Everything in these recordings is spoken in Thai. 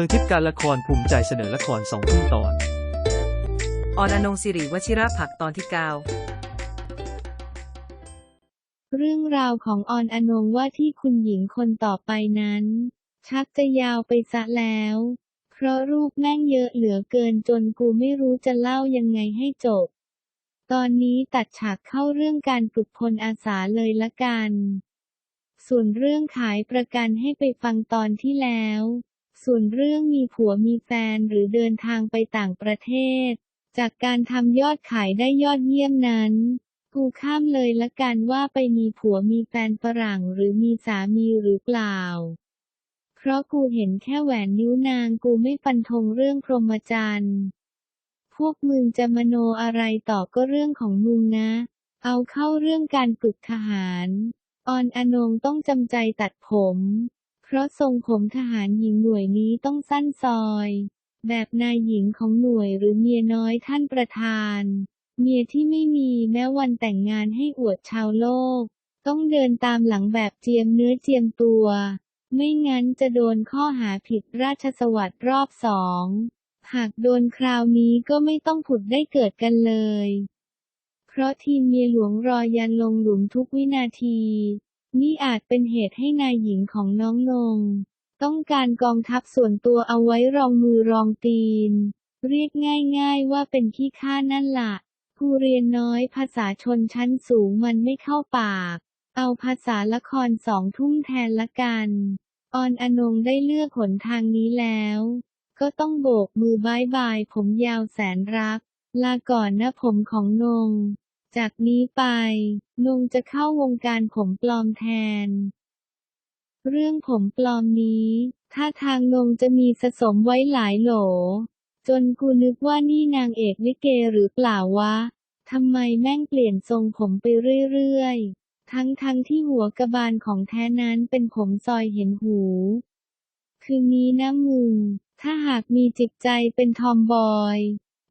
มืองทิพย์การละครภูมิใจเสนอละครสองทุ่มตอน ออนอนงศิริวชิระผักตอนที่เก้าเรื่องราวของออนอนงว่าที่คุณหญิงคนต่อไปนั้น ชักจะยาวไปซะแล้ว เพราะรูปแม่งเยอะเหลือเกินจนกูไม่รู้จะเล่ายังไงให้จบ ตอนนี้ตัดฉากเข้าเรื่องการฝึกพลอาสาเลยละกัน ส่วนเรื่องขายประกันให้ไปฟังตอนที่แล้ว ส่วนเรื่องมีผัวมีแฟนหรือเดินทางไปต่างประเทศ จากการทำยอดขายได้ยอดเยี่ยมนั้น กูข้ามเลยละกันว่าไปมีผัวมีแฟนฝรั่งหรือมีสามีหรือเปล่า เพราะกูเห็นแค่แหวนนิ้วนางกูไม่ฟันธงเรื่องพรหมจรรย์ พวกมึงจะมโนอะไรต่อก็เรื่องของมึงนะ เอาเข้าเรื่องการฝึกทหาร ออนอนงต้องจำใจตัดผม เพราะทรงผมทหารหญิงหน่วยนี้ต้องสั้นซอย แบบนายหญิงของหน่วยหรือเมียน้อยท่านประธาน เมียที่ไม่มีแม้วันแต่งงานให้อวดชาวโลก ต้องเดินตามหลังแบบเจียมเนื้อเจียมตัว ไม่งั้นจะโดนข้อหาผิดราชสวัสดิ์รอบสอง หากโดนคราวนี้ก็ไม่ต้องผุดได้เกิดกันเลย เพราะทีมเมียหลวงรอยันลงหลุมทุกวินาที นี่อาจเป็นเหตุให้นายหญิงของน้องนง ต้องการกองทัพส่วนตัวเอาไว้รองมือรองตีน เรียกง่ายๆว่าเป็นขี้ข้านั่นละผู้เรียนน้อยภาษาชนชั้นสูงมันไม่เข้าปาก เอาภาษาละครสองทุ่มแทนละกันออนอนงได้เลือกหนทางนี้แล้ว ก็ต้องโบกมือบายบายผมยาวแสนรัก ลาก่อนนะผมของนง จากนี้ไปนงจะเข้าวงการผมปลอมแทน เรื่องผมปลอมนี้ ถ้าทางนงจะมีสะสมไว้หลายโหล จนกูนึกว่านี่นางเอกลิเกหรือเปล่าวะทำไมแม่งเปลี่ยนทรงผมไปเรื่อยๆ ทั้งๆทที่หัวกระบาลของแท้นั้นเป็นผมซอยเห็นหู คือนี้นะมึง ถ้าหากมีจิตใจเป็นทอมบอย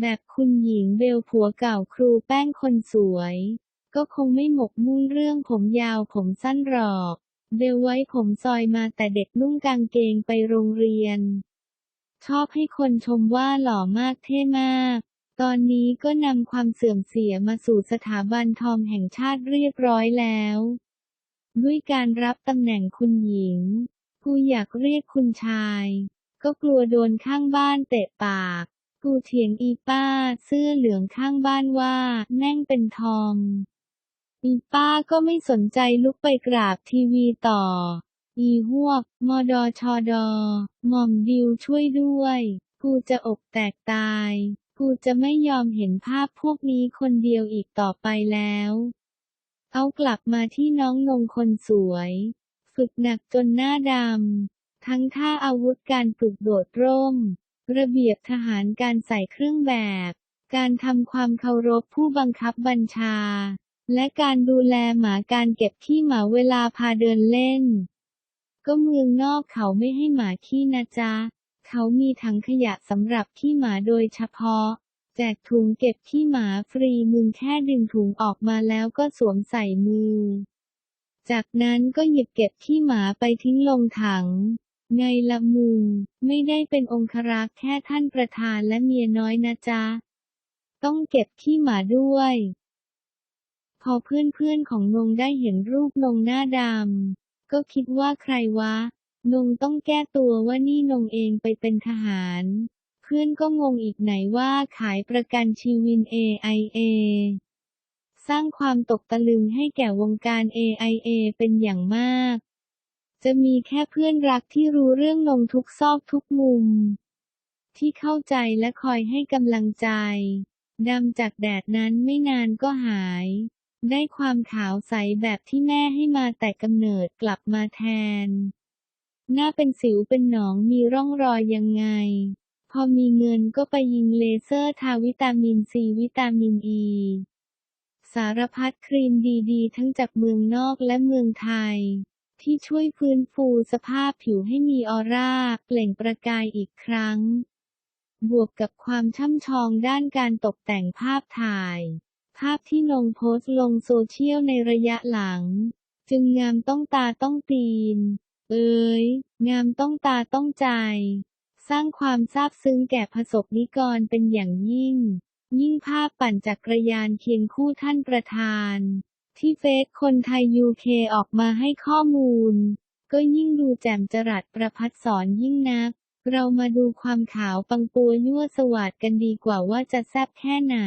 แบบคุณหญิงเบลผัวเก่าครูแป้งคนสวย ก็คงไม่หมกมุ่นเรื่องผมยาวผมสั้นหรอก เบลไว้ผมซอยมาแต่เด็กนุ่งกางเกงไปโรงเรียน ชอบให้คนชมว่าหล่อมากเท่มาก ตอนนี้ก็นำความเสื่อมเสียมาสู่สถาบันทอมแห่งชาติเรียบร้อยแล้ว ด้วยการรับตำแหน่งคุณหญิง กูอยากเรียกคุณชาย ก็กลัวโดนข้างบ้านเตะปาก กูเถียงอีป้าเสื้อเหลืองข้างบ้านว่า แม่งเป็นทอม อีป้าก็ไม่สนใจลุกไปกราบทีวีต่อ อีหวก มอดอชอดอมอมดิวช่วยด้วย กูจะอกแตกตาย กูจะไม่ยอมเห็นภาพพวกนี้คนเดียวอีกต่อไปแล้วเอากลับมาที่น้องนงคนสวย ฝึกหนักจนหน้าดำ ทั้งท่าอาวุธการฝึกโดดร่ม ระเบียบทหารการใส่เครื่องแบบ การทำความเคารพผู้บังคับบัญชา และการดูแลหมาการเก็บขี้หมาเวลาพาเดินเล่น ก็เมืองนอกเขาไม่ให้หมาขี้นะจ๊ะ เขามีถังขยะสำหรับขี้หมาโดยเฉพาะ แจกถุงเก็บขี้หมาฟรีมึงแค่ดึงถุงออกมาแล้วก็สวมใส่มือ จากนั้นก็หยิบเก็บขี้หมาไปทิ้งลงถัง ไงละมึงไม่ได้เป็นองครักษ์แค่ท่านประธานและเมียน้อยนะจ๊ะ ต้องเก็บขี้หมาด้วย พอเพื่อนๆของนงได้เห็นรูปนงหน้าดำก็คิดว่าใครวะ นงต้องแก้ตัวว่านี่นงเองไปเป็นทหาร เพื่อนก็งงอีกไหนว่าขายประกันชีวิน AIA สร้างความตกตะลึงให้แก่วงการ AIA เป็นอย่างมาก จะมีแค่เพื่อนรักที่รู้เรื่องนงทุกซอกทุกมุม ที่เข้าใจและคอยให้กำลังใจ ดำจากแดดนั้นไม่นานก็หาย ได้ความขาวใสแบบที่แม่ให้มาแต่กำเนิดกลับมาแทน หน้าเป็นสิวเป็นหนองมีร่องรอยยังไง พอมีเงินก็ไปยิงเลเซอร์ทาวิตามินซีวิตามินอ e. ีสารพัดครีมดีๆ ทั้งจากเมืองนอกและเมืองไทย ที่ช่วยฟื้นฟูสภาพผิวให้มีออร่า เปล่งประกายอีกครั้ง บวกกับความช่ำชองด้านการตกแต่งภาพถ่าย ภาพที่นงโพสต์ลงโซเชียลในระยะหลัง จึงงามต้องตาต้องตีน เอ้ย งามต้องตาต้องใจ สร้างความซาบซึ้งแก่ประสบนิกรเป็นอย่างยิ่ง ยิ่งภาพปั่นจักรยานเคียงคู่ท่านประธาน ที่เฟซคนไทยยูเคออกมาให้ข้อมูล ก็ยิ่งดูแจ่มจรัสประพัดสอนยิ่งนัก เรามาดูความขาวปังปัวยั่วสวัสดกันดีกว่าว่าจะแซ่บแค่ไหน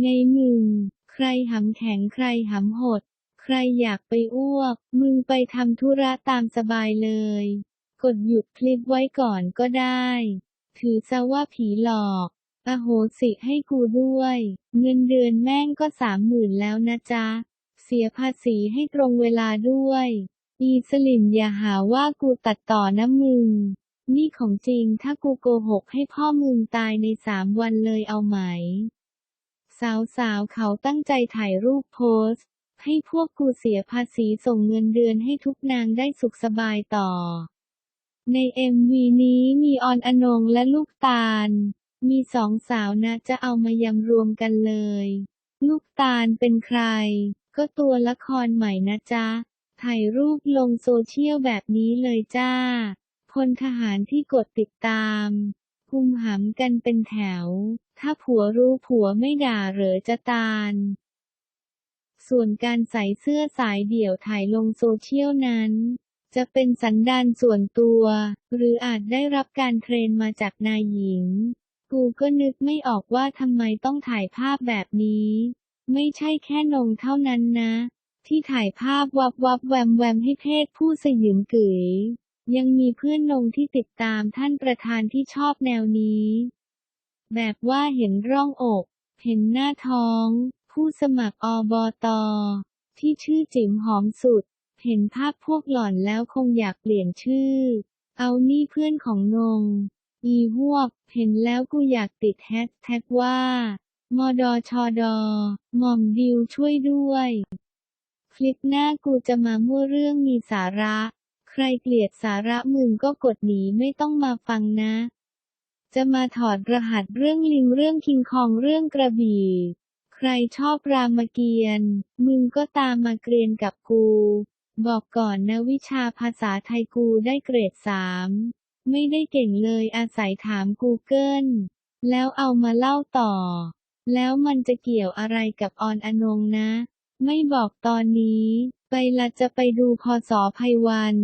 ไงมึงใครหำแข็งใครหำหด ใครอยากไปอ้วก มึงไปทำธุระตามสบายเลย กดหยุดคลิปไว้ก่อนก็ได้ ถือซะว่าผีหลอกอโหสิให้กูด้วย เงินเดือนแม่งก็สามหมื่นแล้วนะจ๊ะ เสียภาษีให้ตรงเวลาด้วย อีสลิมอย่าหาว่ากูตัดต่อนะมึง นี่ของจริงถ้ากูโกหกให้พ่อมึงตายในสามวันเลยเอาไหม สาวๆ เขาตั้งใจถ่ายรูปโพสต์ ให้พวกกูเสียภาษีส่งเงินเดือนให้ทุกนางได้สุขสบายต่อ ใน MV นี้มีออนอนงและลูกตาล มีสองสาวนะจะเอามายำรวมกันเลย ลูกตาลเป็นใคร ก็ตัวละครใหม่นะจ๊ะ ถ่ายรูปลงโซเชียลแบบนี้เลยจ้าพลทหารที่กดติดตาม กุมหำกันเป็นแถว ถ้าผัวรู้ผัวไม่ด่าเหรอจะตาล ส่วนการใส่เสื้อสายเดี่ยวถ่ายลงโซเชียลนั้นจะเป็นสันดานส่วนตัว หรืออาจได้รับการเทรนมาจากนายหญิง กูก็นึกไม่ออกว่าทำไมต้องถ่ายภาพแบบนี้ ไม่ใช่แค่นงเท่านั้นนะ ที่ถ่ายภาพวับวับแวมแวมให้เพศผู้สยิมก๋ย ยังมีเพื่อนนงที่ติดตามท่านประธานที่ชอบแนวนี้ แบบว่าเห็นร่องอก เห็นหน้าท้อง ผู้สมัครอบอตอที่ชื่อจิ๋มหอมสุด เห็นภาพพวกหล่อนแล้วคงอยากเปลี่ยนชื่อ เอานี่เพื่อนของนง อีหวกเห็นแล้วกูอยากติดแฮชแท็กว่ามดอชอดหม่อมดิวช่วยด้วย คลิปหน้ากูจะมามั่วเรื่องมีสาระ รเกลียดสาระมึงก็กดหนีไม่ต้องมาฟังนะ จะมาถอดรหัสเรื่องลิงเรื่องคิงคองเรื่องกระบี่ ใครชอบรามเกียรติ์มึงก็ตามมาเกรียนกับกู บอกก่อนนะวิชาภาษาไทยกูได้เกรดสามไม่ได้เก่งเลยอาศัยถาม Google แล้วเอามาเล่าต่อ แล้วมันจะเกี่ยวอะไรกับออนอนงนะ ไม่บอกตอนนี้ ไปละจะไปดูพอสอภัยวัน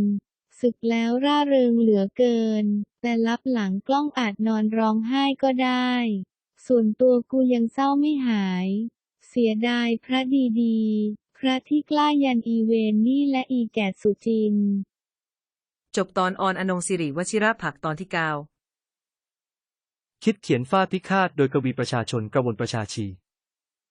ศึกแล้วร่าเริงเหลือเกิน แต่รับหลังกล้องอาจนอนร้องไห้ก็ได้ ส่วนตัวกูยังเศร้าไม่หาย เสียดายพระดีๆ พระที่กล้ายันอีเวนนี่และอีแก่สุจิน จบตอนออนอนงสิริวชิระผักตอนที่เก้าคิดเขียนฟาดพิฆาตโดยกวีประชาชนกระวนประชาชี